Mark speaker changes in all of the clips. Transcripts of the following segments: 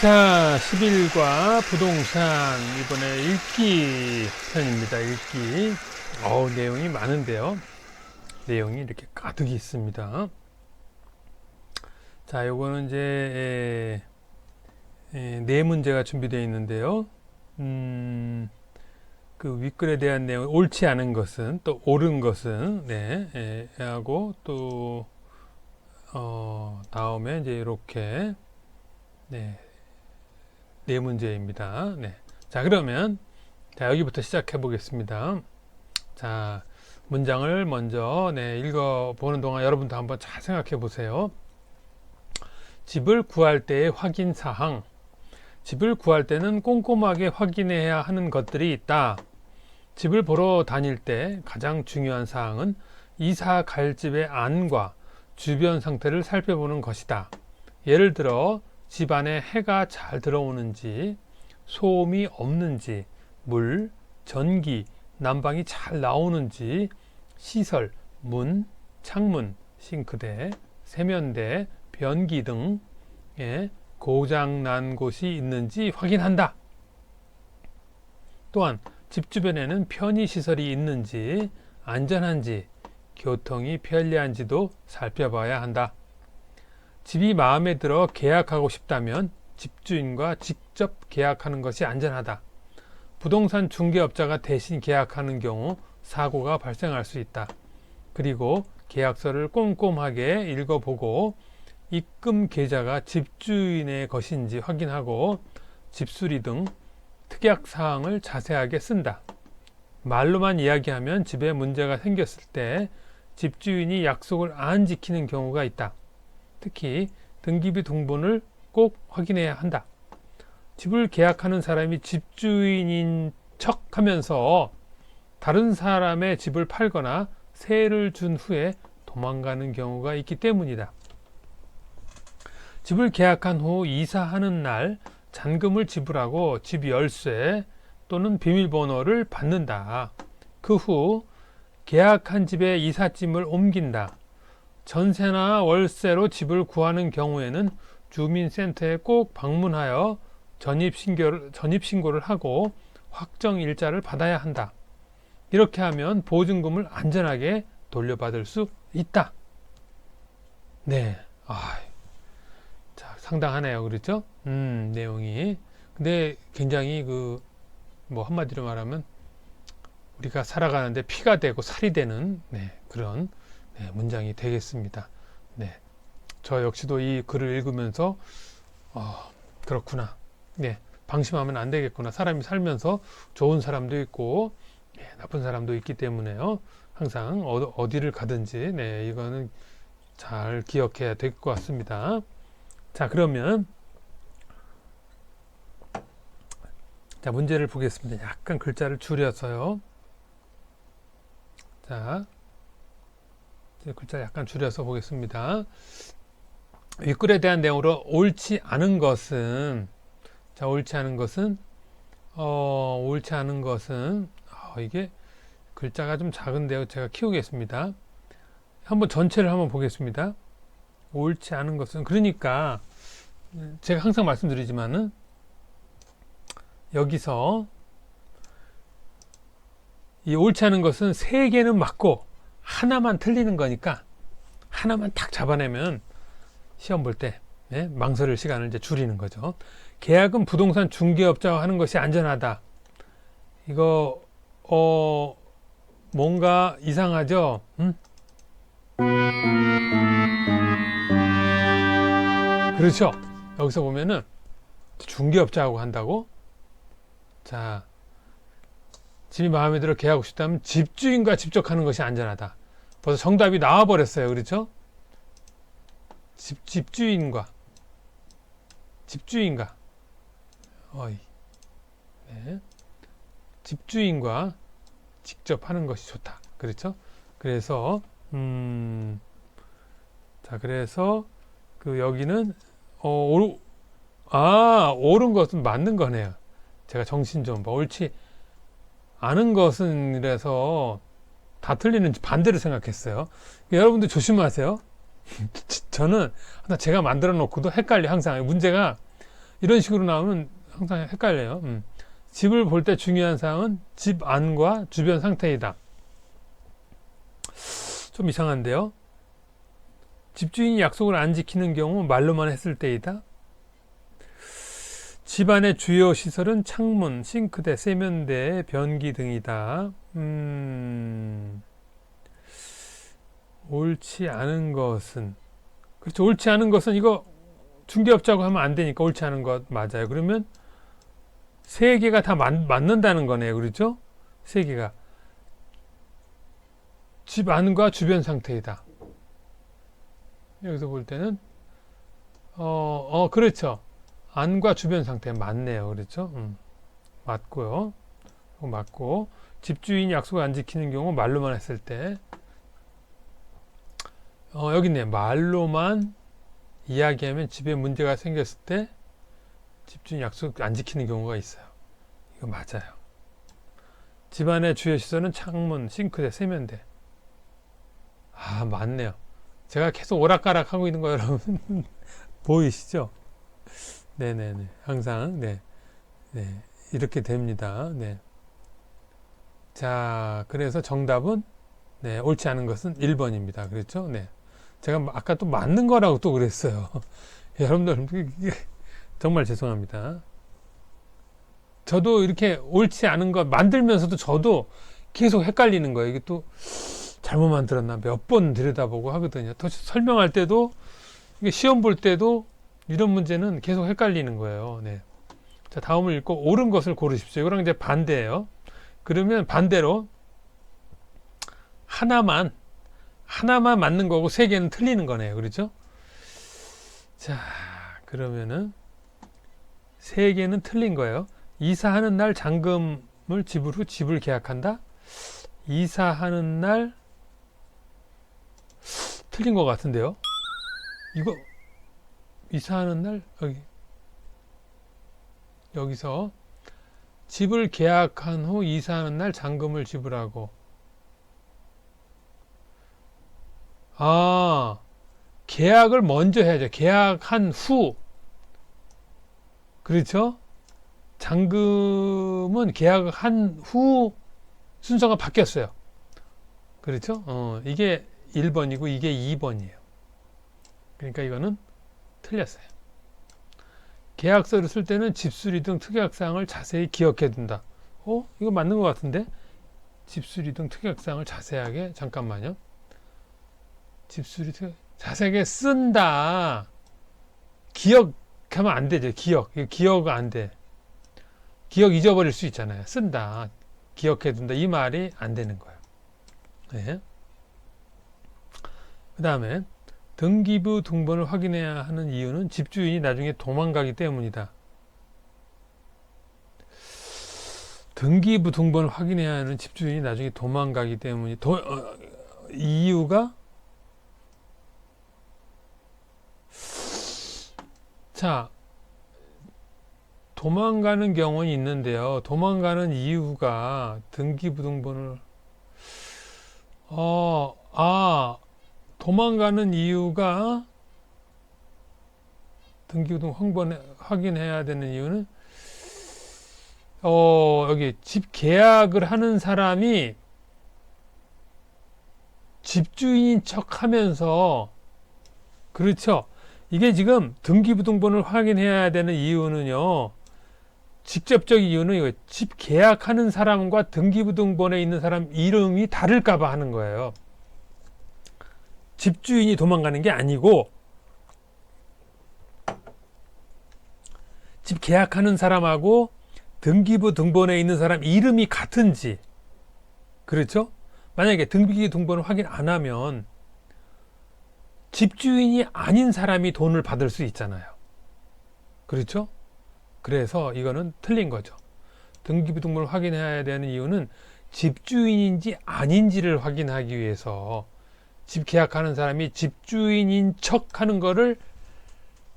Speaker 1: 자, 11과 부동산 이번에 읽기 편입니다. 읽기. 어우, 내용이 많은데요. 내용이 이렇게 가득 있습니다. 자, 요거는 이제 에, 에, 네 문제가 준비되어 있는데요. 음, 그 윗글에 대한 내용, 옳지 않은 것은 또 옳은 것은 네, 에, 하고 또 어, 다음에 이제 이렇게 네, 네 문제입니다. 네. 자, 그러면 자, 여기부터 시작해 보겠습니다. 자, 문장을 먼저 네, 읽어 보는 동안 여러분도 한번 잘 생각해 보세요. 집을 구할 때의 확인 사항. 집을 구할 때는 꼼꼼하게 확인해야 하는 것들이 있다. 집을 보러 다닐 때 가장 중요한 사항은 이사 갈 집의 안과 주변 상태를 살펴보는 것이다. 예를 들어 집 안에 해가 잘 들어오는지, 소음이 없는지, 물, 전기, 난방이 잘 나오는지, 시설, 문, 창문, 싱크대, 세면대, 변기 등에 고장 난 곳이 있는지 확인한다. 또한 집 주변에는 편의 시설이 있는지, 안전한지, 교통이 편리한지도 살펴봐야 한다. 집이 마음에 들어 계약하고 싶다면 집주인과 직접 계약하는 것이 안전하다. 부동산 중개업자가 대신 계약하는 경우 사고가 발생할 수 있다. 그리고 계약서를 꼼꼼하게 읽어보고 입금 계좌가 집주인의 것인지 확인하고 집수리 등 특약 사항을 자세하게 쓴다. 말로만 이야기하면 집에 문제가 생겼을 때 집주인이 약속을 안 지키는 경우가 있다. 특히 등기비 등본을 꼭 확인해야 한다. 집을 계약하는 사람이 집주인인 척 하면서 다른 사람의 집을 팔거나 세를 준 후에 도망가는 경우가 있기 때문이다. 집을 계약한 후 이사하는 날 잔금을 지불하고 집 열쇠 또는 비밀번호를 받는다. 그 후 계약한 집에 이삿짐을 옮긴다. 전세나 월세로 집을 구하는 경우에는 주민센터에 꼭 방문하여 전입신고를, 전입신고를 하고 확정 일자를 받아야 한다. 이렇게 하면 보증금을 안전하게 돌려받을 수 있다. 네. 아, 자, 상당하네요. 그렇죠? 음, 내용이. 근데 굉장히 그, 뭐, 한마디로 말하면 우리가 살아가는데 피가 되고 살이 되는 네, 그런 네, 문장이 되겠습니다. 네. 저 역시도 이 글을 읽으면서 어, 그렇구나. 네. 방심하면 안 되겠구나. 사람이 살면서 좋은 사람도 있고 네, 나쁜 사람도 있기 때문에요. 항상 어, 디를 가든지 네, 이거는 잘 기억해야 될 것 같습니다. 자, 그러면 자, 문제를 보겠습니다. 약간 글자를 줄여서요. 자, 글자 약간 줄여서 보겠습니다. 윗글에 대한 내용으로 옳지 않은 것은 자 옳지 않은 것은 어 옳지 않은 것은 어, 이게 글자가 좀 작은데요. 제가 키우겠습니다. 한번 전체를 한번 보겠습니다. 옳지 않은 것은 그러니까 제가 항상 말씀드리지만은 여기서 이 옳지 않은 것은 세 개는 맞고 하나만 틀리는 거니까 하나만 딱 잡아내면 시험 볼때 네, 망설일 시간을 이제 줄이는 거죠. 계약은 부동산 중개업자와 하는 것이 안전하다. 이거 어 뭔가 이상하죠? 음? 그렇죠. 여기서 보면은 중개업자하고 한다고? 자, 집이 마음에 들어 계약하고 싶다면 집주인과 직접 하는 것이 안전하다. 벌써 정답이 나와버렸어요. 그렇죠? 집, 집주인과 집주인과 어이 네. 집주인과 직접 하는 것이 좋다. 그렇죠? 그래서 음, 자 그래서 그 여기는 어, 오, 아 옳은 것은 맞는 거네요. 제가 정신 좀 봐. 옳지 않은 것은 이래서 다 틀리는 반대로 생각했어요. 여러분들 조심하세요. 저는 제가 만들어 놓고도 헷갈려 항상 문제가 이런 식으로 나오면 항상 헷갈려요. 음. 집을 볼 때 중요한 사항은 집 안과 주변 상태이다. 좀 이상한데요. 집주인이 약속을 안 지키는 경우 말로만 했을 때이다. 집안의 주요 시설은 창문, 싱크대, 세면대, 변기 등이다. 음, 옳지 않은 것은 그렇죠. 옳지 않은 것은 이거 중개업자고 하면 안 되니까 옳지 않은 것 맞아요. 그러면 세 개가 다 맞, 맞는다는 거네요. 그렇죠? 세 개가 집 안과 주변 상태이다. 여기서 볼 때는 어, 어 그렇죠. 안과 주변 상태 맞네요. 그렇죠? 음, 맞고요. 맞고 집주인이 약속을 안 지키는 경우 말로만 했을 때 어, 여기 있네. 말로만 이야기하면 집에 문제가 생겼을 때 집주인 약속 안 지키는 경우가 있어요. 이거 맞아요. 집안의 주요 시설은 창문, 싱크대, 세면대. 아, 맞네요. 제가 계속 오락가락 하고 있는 거 여러분 보이시죠? 네네네. 항상, 네. 네. 이렇게 됩니다. 네. 자, 그래서 정답은, 네, 옳지 않은 것은 1번입니다. 그렇죠? 네. 제가 아까 또 맞는 거라고 또 그랬어요. 여러분들, 정말 죄송합니다. 저도 이렇게 옳지 않은 거 만들면서도 저도 계속 헷갈리는 거예요. 이게 또 잘못 만들었나 몇 번 들여다보고 하거든요. 더 설명할 때도 시험 볼 때도 이런 문제는 계속 헷갈리는 거예요. 네. 자, 다음을 읽고 옳은 것을 고르십시오. 이거랑 이제 반대예요. 그러면 반대로 하나만 하나만 맞는 거고 세 개는 틀리는 거네요. 그렇죠? 자, 그러면은 세 개는 틀린 거예요. 이사하는 날 잔금을 지불 후 집을 계약한다. 이사하는 날 틀린 것 같은데요. 이거 이사하는 날 여기 여기서 집을 계약한 후 이사하는 날 잔금을 지불하고 아 계약을 먼저 해야죠. 계약한 후 그렇죠? 잔금은 계약한 후 순서가 바뀌었어요. 그렇죠? 어, 이게 1번이고 이게 2번이에요. 그러니까 이거는 틀렸어요. 계약서를 쓸 때는 집수리 등 특약사항을 자세히 기억해 둔다. 어? 이거 맞는 것 같은데? 집수리 등 특약사항을 자세하게 잠깐만요. 집수리 특 자세하게 쓴다. 기억하면 안 되죠. 기억. 기억 안 돼. 기억 잊어버릴 수 있잖아요. 쓴다. 기억해 둔다. 이 말이 안 되는 거예요. 네. 그 다음에 등기부 등본을 확인해야 하는 이유는 집주인이 나중에 도망가기 때문이다. 등기부 등본을 확인해야 하는 집주인이 나중에 도망가기 때문이 도, 어, 이유가 자 도망가는 경우는 있는데요. 도망가는 이유가 등기부등본을 어, 아, 도망가는 이유가 등기부등 황번 확인해야 되는 이유는 어, 여기 집 계약을 하는 사람이 집주인인 척 하면서 그렇죠. 이게 지금 등기부등본을 확인해야 되는 이유는요. 직접적 이유는 이거 집 계약하는 사람과 등기부등본에 있는 사람 이름이 다를까봐 하는 거예요. 집주인이 도망가는 게 아니고 집 계약하는 사람하고 등기부 등본에 있는 사람 이름이 같은지 그렇죠? 만약에 등기부 등본을 확인 안 하면 집주인이 아닌 사람이 돈을 받을 수 있잖아요. 그렇죠? 그래서 이거는 틀린 거죠. 등기부 등본을 확인해야 되는 이유는 집주인인지 아닌지를 확인하기 위해서 집 계약하는 사람이 집주인인 척 하는 거를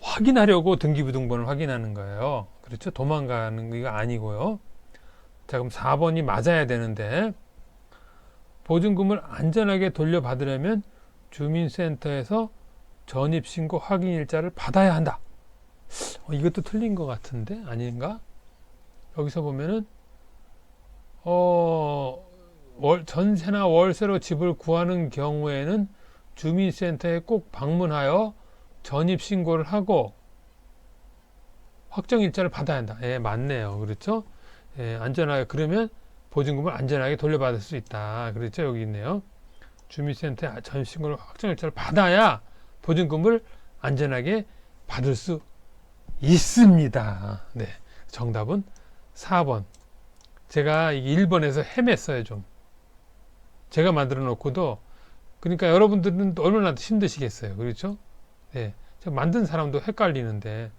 Speaker 1: 확인하려고 등기부등본을 확인하는 거예요. 그렇죠? 도망가는 게 아니고요. 자, 그럼 4번이 맞아야 되는데, 보증금을 안전하게 돌려받으려면 주민센터에서 전입신고 확인일자를 받아야 한다. 어, 이것도 틀린 것 같은데 아닌가? 여기서 보면은 어 월, 전세나 월세로 집을 구하는 경우에는 주민센터에 꼭 방문하여 전입 신고를 하고 확정 일자를 받아야 한다. 예, 맞네요. 그렇죠? 예, 안전하게 그러면 보증금을 안전하게 돌려받을 수 있다. 그렇죠? 여기 있네요. 주민센터에 전입 신고를 확정 일자를 받아야 보증금을 안전하게 받을 수 있습니다. 네. 정답은 4번. 제가 1번에서 헤맸어요, 좀. 제가 만들어 놓고도 그러니까 여러분들은 얼마나 힘드시겠어요. 그렇죠? 네. 제가 만든 사람도 헷갈리는데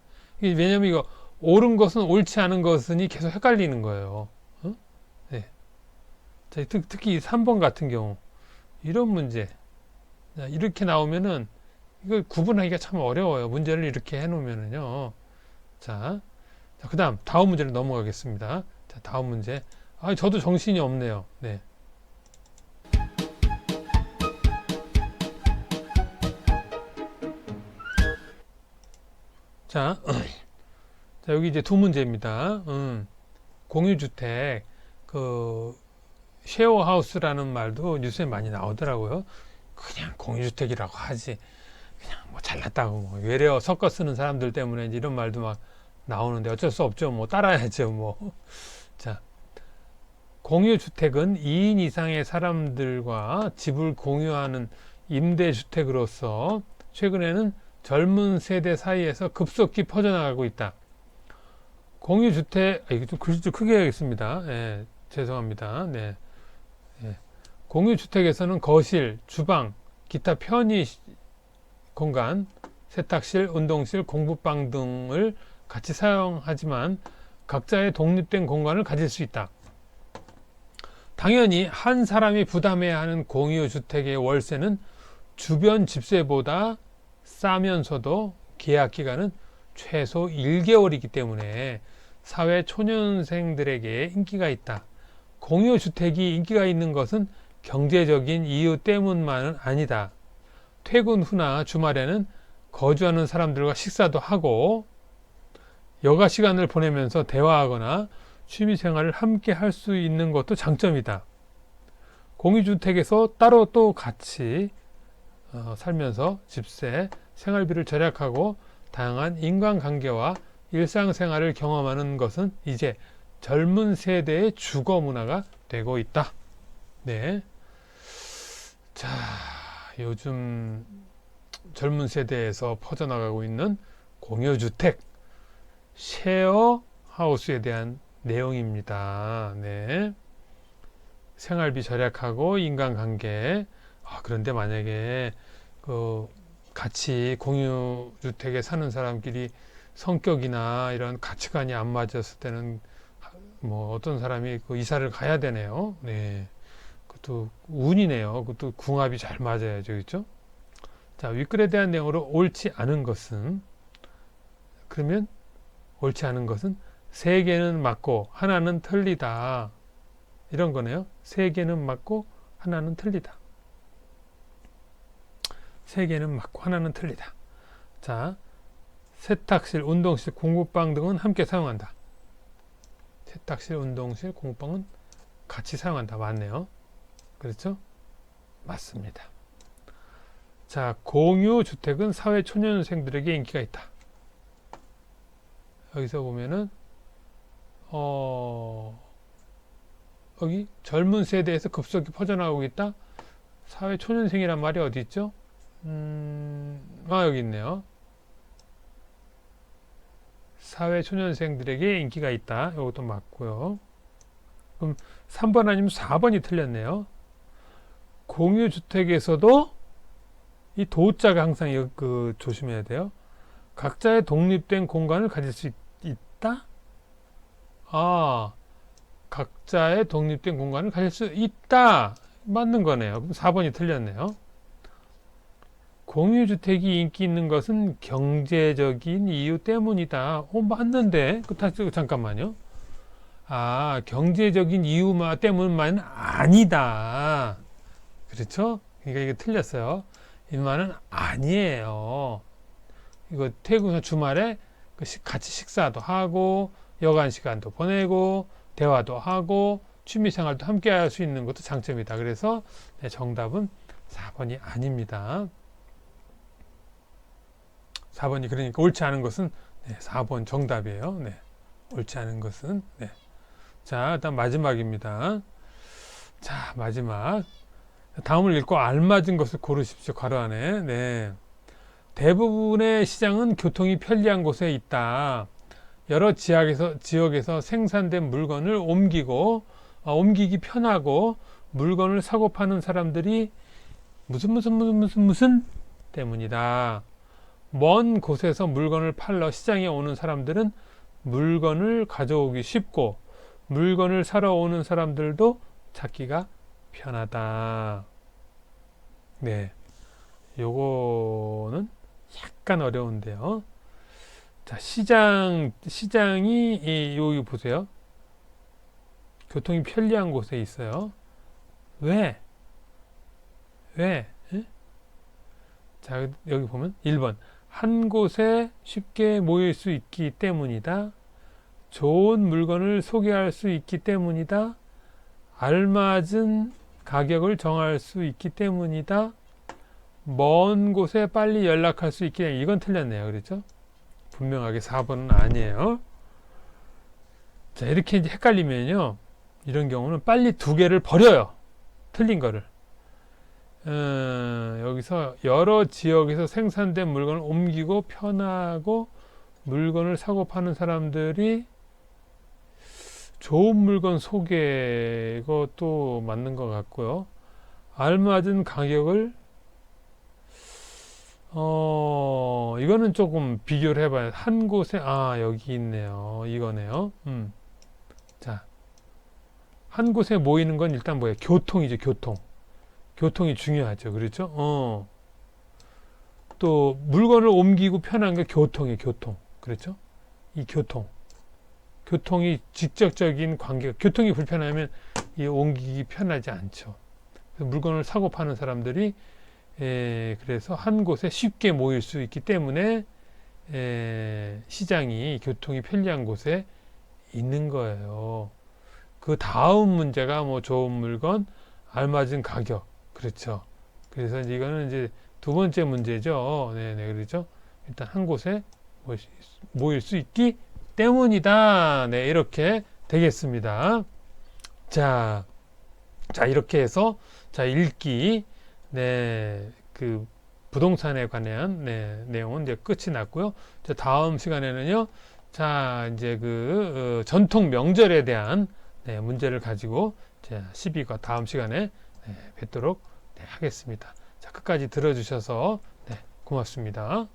Speaker 1: 이게 왜냐면 이거 옳은 것은 옳지 않은 것은이 계속 헷갈리는 거예요. 어? 네. 자, 특, 특히 3번 같은 경우 이런 문제 자, 이렇게 나오면은 이걸 구분하기가 참 어려워요. 문제를 이렇게 해놓으면은요. 자, 자, 그 다음, 다음 문제를 넘어가겠습니다. 자, 다음 문제. 아, 저도 정신이 없네요. 네. 자, 자, 여기 이제 두 문제입니다. 음, 공유주택, 그, 쉐어하우스라는 말도 뉴스에 많이 나오더라고요. 그냥 공유주택이라고 하지. 그냥 뭐 잘났다고 뭐 외래어 섞어 쓰는 사람들 때문에 이런 말도 막 나오는데 어쩔 수 없죠. 뭐 따라야죠. 뭐. 자. 공유주택은 2인 이상의 사람들과 집을 공유하는 임대주택으로서 최근에는 젊은 세대 사이에서 급속히 퍼져나가고 있다. 공유주택, 아, 이거 좀 글씨 좀 크게 해야겠습니다. 예, 죄송합니다. 네. 예. 공유주택에서는 거실, 주방, 기타 편의 공간, 세탁실, 운동실, 공부방 등을 같이 사용하지만 각자의 독립된 공간을 가질 수 있다. 당연히 한 사람이 부담해야 하는 공유주택의 월세는 주변 집세보다 싸면서도 계약 기간은 최소 1개월이기 때문에 사회 초년생들에게 인기가 있다. 공유 주택이 인기가 있는 것은 경제적인 이유 때문만은 아니다. 퇴근 후나 주말에는 거주하는 사람들과 식사도 하고 여가 시간을 보내면서 대화하거나 취미 생활을 함께 할 수 있는 것도 장점이다. 공유주택에서 따로 또 같이 어, 살면서 집세, 생활비를 절약하고 다양한 인간관계와 일상생활을 경험하는 것은 이제 젊은 세대의 주거 문화가 되고 있다. 네. 자, 요즘 젊은 세대에서 퍼져나가고 있는 공유주택, 쉐어 하우스에 대한 내용입니다. 네. 생활비 절약하고 인간관계. 아, 그런데 만약에 그 같이 공유 주택에 사는 사람끼리 성격이나 이런 가치관이 안 맞았을 때는 뭐 어떤 사람이 그 이사를 가야 되네요. 네. 그것도 운이네요. 그것도 궁합이 잘 맞아야죠. 그렇죠? 자, 윗글에 대한 내용으로 옳지 않은 것은 그러면 옳지 않은 것은 세 개는 맞고 하나는 틀리다. 이런 거네요. 세 개는 맞고 하나는 틀리다. 세 개는 맞고 하나는 틀리다. 자, 세탁실, 운동실, 공부방 등은 함께 사용한다. 세탁실, 운동실, 공부방은 같이 사용한다. 맞네요. 그렇죠? 맞습니다. 자, 공유 주택은 사회 초년생들에게 인기가 있다. 여기서 보면은 어 여기 젊은 세대에서 급속히 퍼져나가고 있다. 사회 초년생이란 말이 어디 있죠? 음, 아 여기 있네요. 사회 초년생들에게 인기가 있다. 이것도 맞고요. 그럼 3번 아니면 4번이 틀렸네요. 공유주택에서도 이 도자가 항상 그 조심해야 돼요. 각자의 독립된 공간을 가질 수 있, 있다? 아, 각자의 독립된 공간을 가질 수 있다. 맞는 거네요. 그럼 4번이 틀렸네요. 공유주택이 인기 있는 것은 경제적인 이유 때문이다. 어, 맞는데? 그, 잠깐만요. 아, 경제적인 이유 때문만 아니다. 그렇죠? 그러니까 이게 틀렸어요. 이 말은 아니에요. 이거 퇴근 후 주말에 그 식- 같이 식사도 하고 여간 시간도 보내고 대화도 하고 취미 생활도 함께 할 수 있는 것도 장점이다. 그래서 네, 정답은 4번이 아닙니다. 4번이 그러니까 옳지 않은 것은 네, 4번 정답이에요. 네. 옳지 않은 것은 네. 자, 일단 마지막입니다. 자, 마지막. 다음을 읽고 알맞은 것을 고르십시오. 괄호 안에. 네. 대부분의 시장은 교통이 편리한 곳에 있다. 여러 지역에서, 지역에서 생산된 물건을 옮기고, 어, 옮기기 편하고, 물건을 사고 파는 사람들이 무슨, 무슨, 무슨, 무슨, 무슨 때문이다. 먼 곳에서 물건을 팔러 시장에 오는 사람들은 물건을 가져오기 쉽고, 물건을 사러 오는 사람들도 찾기가 편하다. 네. 요거는 약간 어려운데요. 자, 시장, 시장이, 이, 여기 보세요. 교통이 편리한 곳에 있어요. 왜? 왜? 예? 자, 여기 보면 1번. 한 곳에 쉽게 모일 수 있기 때문이다. 좋은 물건을 소개할 수 있기 때문이다. 알맞은 가격을 정할 수 있기 때문이다. 먼 곳에 빨리 연락할 수 있기 때문에 이건 틀렸네요. 그렇죠? 분명하게 4번은 아니에요. 자, 이렇게 이제 헷갈리면요. 이런 경우는 빨리 두 개를 버려요. 틀린 거를. 어, 여기서 여러 지역에서 생산된 물건을 옮기고 편하고 물건을 사고 파는 사람들이 좋은 물건 소개 이것도 맞는 것 같고요. 알맞은 가격을 어 이거는 조금 비교를 해봐요. 한 곳에 아 여기 있네요. 이거네요. 음. 자, 한 곳에 모이는 건 일단 뭐예요? 교통이죠. 교통. 교통이 중요하죠. 그렇죠? 어. 또 물건을 옮기고 편한 게 교통이에요. 교통. 그렇죠? 이 교통. 교통이 직접적인 관계, 교통이 불편하면 이 옮기기 편하지 않죠. 물건을 사고 파는 사람들이 에, 그래서 한 곳에 쉽게 모일 수 있기 때문에 에, 시장이 교통이 편리한 곳에 있는 거예요. 그 다음 문제가 뭐 좋은 물건, 알맞은 가격, 그렇죠. 그래서 이제 이거는 이제 두 번째 문제죠. 네, 네, 그렇죠. 일단 한 곳에 모일 수 있기 때문이다. 네, 이렇게 되겠습니다. 자, 자, 이렇게 해서, 자, 읽기, 네, 그, 부동산에 관한, 네, 내용은 이제 끝이 났고요. 자, 다음 시간에는요, 자, 이제 그, 어, 전통 명절에 대한, 네, 문제를 가지고, 자, 12과 다음 시간에, 네, 뵙도록 네, 하겠습니다. 자, 끝까지 들어주셔서, 네, 고맙습니다.